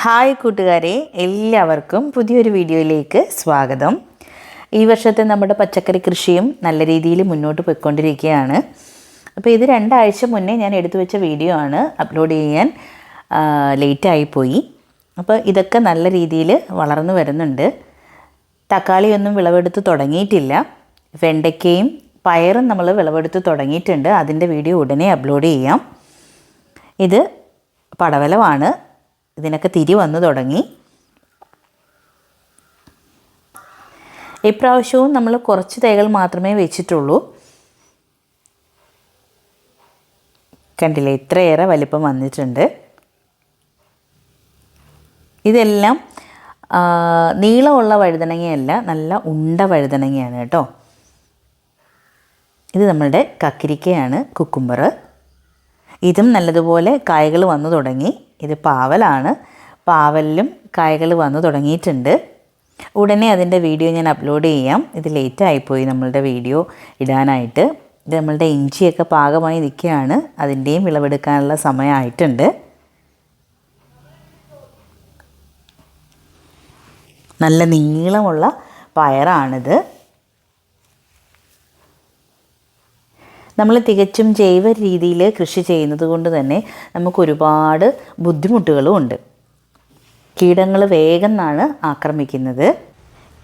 Hi കൂട്ടുകാരെ എല്ലാവർക്കും പുതിയൊരു വീഡിയോയിലേക്ക് സ്വാഗതം. ഈ വർഷത്തെ നമ്മുടെ പച്ചക്കറി കൃഷിയും നല്ല രീതിയിൽ മുന്നോട്ട് പോയിക്കൊണ്ടിരിക്കുകയാണ്. അപ്പോൾ ഇത് രണ്ടാഴ്ച മുന്നേ ഞാൻ എടുത്തു വെച്ച വീഡിയോ ആണ് അപ്ലോഡ് ചെയ്യാൻ ലേറ്റായിപ്പോയി അപ്പോൾ ഇതൊക്കെ നല്ല രീതിയിൽ വളർന്നു വരുന്നുണ്ട്. തക്കാളിയൊന്നും വിളവെടുത്ത് തുടങ്ങിയിട്ടില്ല. വെണ്ടയ്ക്കയും പയറും നമ്മൾ വിളവെടുത്ത് തുടങ്ങിയിട്ടുണ്ട്. അതിന്റെ വീഡിയോ ഉടനെ അപ്ലോഡ് ചെയ്യാം. ഇത് പടവലമാണ്. ഇതിനൊക്കെ തിരി വന്നു തുടങ്ങി. ഇപ്രാവശ്യവും നമ്മൾ കുറച്ച് തൈകൾ മാത്രമേ വെച്ചിട്ടുള്ളൂ. കണ്ടില്ലേ ഇത്രയേറെ വലിപ്പം വന്നിട്ടുണ്ട്. ഇതെല്ലാം നീളമുള്ള വഴുതനങ്ങയല്ല നല്ല ഉണ്ട വഴുതനങ്ങയാണ് കേട്ടോ. ഇത് നമ്മളുടെ കക്കിരിക്കയാണ് കുക്കുംബർ ഇതും നല്ലതുപോലെ കായകൾ വന്നു തുടങ്ങി. ഇത് പാവലാണ്. പാവലിലും കായകൾ വന്നു തുടങ്ങിയിട്ടുണ്ട്. ഉടനെ അതിന്റെ വീഡിയോ ഞാൻ അപ്ലോഡ് ചെയ്യാം. ഇത് ലേറ്റ് ആയിപ്പോയി നമ്മളുടെ വീഡിയോ ഇടാനായിട്ട്. ഇത് നമ്മളുടെ ഇഞ്ചിയൊക്കെ പാകമായി നിൽക്കുകയാണ്. അതിന്റെയും വിളവെടുക്കാനുള്ള സമയമായിട്ടുണ്ട്. നല്ല നീളമുള്ള പയറാണിത്. നമ്മൾ തികച്ചും ജൈവ രീതിയിൽ കൃഷി ചെയ്യുന്നത് കൊണ്ട് തന്നെ നമുക്ക് ഒരുപാട് ബുദ്ധിമുട്ടുകളും ഉണ്ട്. കീടങ്ങൾ വേഗം എന്നാണ് ആക്രമിക്കുന്നത്.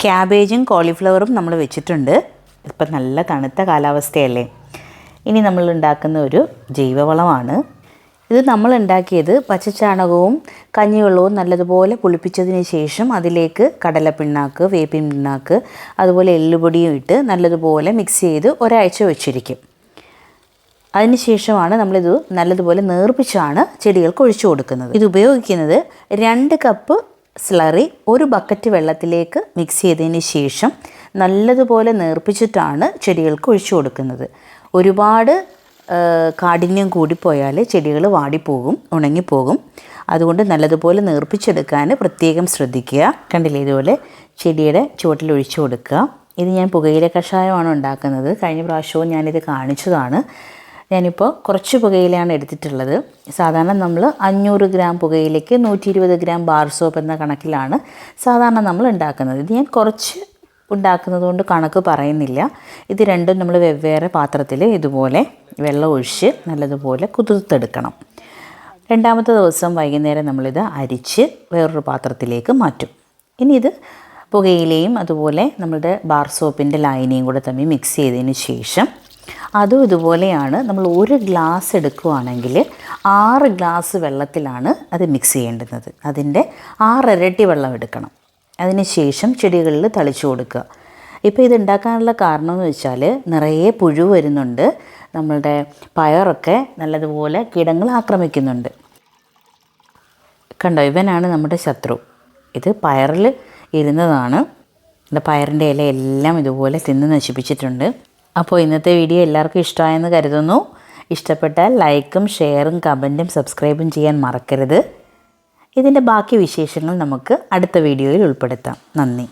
ക്യാബേജും കോളിഫ്ലവറും നമ്മൾ വെച്ചിട്ടുണ്ട്. ഇപ്പം നല്ല തണുത്ത കാലാവസ്ഥയല്ലേ? ഇനി നമ്മൾ ഉണ്ടാക്കുന്ന ഒരു ജൈവവളമാണ്. ഇത് നമ്മൾ ഉണ്ടാക്കിയത് പച്ചച്ചാണകവും കഞ്ഞിവെള്ളവും നല്ലതുപോലെ പുളിപ്പിച്ചതിന് ശേഷം അതിലേക്ക് കടലപ്പിണ്ണാക്ക് വേപ്പിൻ പിണ്ണാക്ക് അതുപോലെ എല്ലുപൊടിയും ഇട്ട് നല്ലതുപോലെ മിക്സ് ചെയ്ത് ഒരാഴ്ച വെച്ചിരിക്കും. അതിനുശേഷമാണ് നമ്മളിത് നല്ലതുപോലെ നേർപ്പിച്ചാണ് ചെടികൾക്ക് ഒഴിച്ചു കൊടുക്കുന്നത്. ഇത് ഉപയോഗിക്കുന്നത് രണ്ട് കപ്പ് സ്ലറി ഒരു ബക്കറ്റ് വെള്ളത്തിലേക്ക് മിക്സ് ചെയ്തതിന് ശേഷം നല്ലതുപോലെ നേർപ്പിച്ചിട്ടാണ് ചെടികൾക്ക് ഒഴിച്ചു കൊടുക്കുന്നത്. ഒരുപാട് കാഠിന്യം കൂടിപ്പോയാൽ ചെടികൾ വാടിപ്പോകും ഉണങ്ങിപ്പോകും. അതുകൊണ്ട് നല്ലതുപോലെ നേർപ്പിച്ചെടുക്കാൻ പ്രത്യേകം ശ്രദ്ധിക്കുക. കണ്ടില്ലേ ഇതുപോലെ ചെടിയുടെ ചുവട്ടിൽ ഒഴിച്ചു കൊടുക്കുക. ഇത് ഞാൻ പുകയില കഷായമാണ് ഉണ്ടാക്കുന്നത്. കഴിഞ്ഞ പ്രാവശ്യവും ഞാനിത് കാണിച്ചതാണ്. ഞാനിപ്പോൾ കുറച്ച് പുകയിലയാണ് എടുത്തിട്ടുള്ളത്. സാധാരണ നമ്മൾ അഞ്ഞൂറ് ഗ്രാം പുകയിലേക്ക് നൂറ്റി ഇരുപത് ഗ്രാം ബാർ സോപ്പ് എന്ന കണക്കിലാണ് സാധാരണ നമ്മൾ ഉണ്ടാക്കുന്നത്. ഇത് ഞാൻ കുറച്ച് ഉണ്ടാക്കുന്നത് കൊണ്ട് കണക്ക് പറയുന്നില്ല. ഇത് രണ്ടും നമ്മൾ വെവ്വേറെ പാത്രത്തിൽ ഇതുപോലെ വെള്ളം ഒഴിച്ച് നല്ലതുപോലെ കുതിർത്തെടുക്കണം. രണ്ടാമത്തെ ദിവസം വൈകുന്നേരം നമ്മളിത് അരിച്ച് വേറൊരു പാത്രത്തിലേക്ക് മാറ്റും. ഇനി ഇത് പുകയിലയും അതുപോലെ നമ്മളുടെ ബാർ സോപ്പിന്റെ ലൈനയും കൂടെ തമ്മിൽ മിക്സ് ചെയ്തതിന് ശേഷം അതും ഇതുപോലെയാണ് നമ്മൾ ഒരു ഗ്ലാസ് എടുക്കുകയാണെങ്കിൽ ആറ് ഗ്ലാസ് വെള്ളത്തിലാണ് അത് മിക്സ് ചെയ്യേണ്ടുന്നത്. അതിന്റെ ആറിരട്ടി വെള്ളം എടുക്കണം. അതിന് ശേഷം ചെടികളിൽ തളിച്ചു കൊടുക്കുക. ഇപ്പോൾ ഇത് ഉണ്ടാക്കാനുള്ള കാരണം എന്ന് വെച്ചാൽ നിറയെ പുഴു വരുന്നുണ്ട്. നമ്മളുടെ പയറൊക്കെ നല്ലതുപോലെ കീടങ്ങൾ ആക്രമിക്കുന്നുണ്ട്. കണ്ടോ ഇവനാണ് നമ്മുടെ ശത്രു. ഇത് പയറിൽ ഇരുന്നതാണ്. പയറിന്റെ ഇല എല്ലാം ഇതുപോലെ തിന്ന് നശിപ്പിച്ചിട്ടുണ്ട്. അപ്പോൾ ഇന്നത്തെ വീഡിയോ എല്ലാവർക്കും ഇഷ്ടമായെന്ന് കരുതുന്നു. ഇഷ്ടപ്പെട്ടാൽ ലൈക്കും ഷെയറും കമന്റും സബ്സ്ക്രൈബും ചെയ്യാൻ മറക്കരുത്. ഇതിന്റെ ബാക്കി വിശേഷങ്ങൾ നമുക്ക് അടുത്ത വീഡിയോയിൽ ഉൾപ്പെടുത്താം. നന്ദി.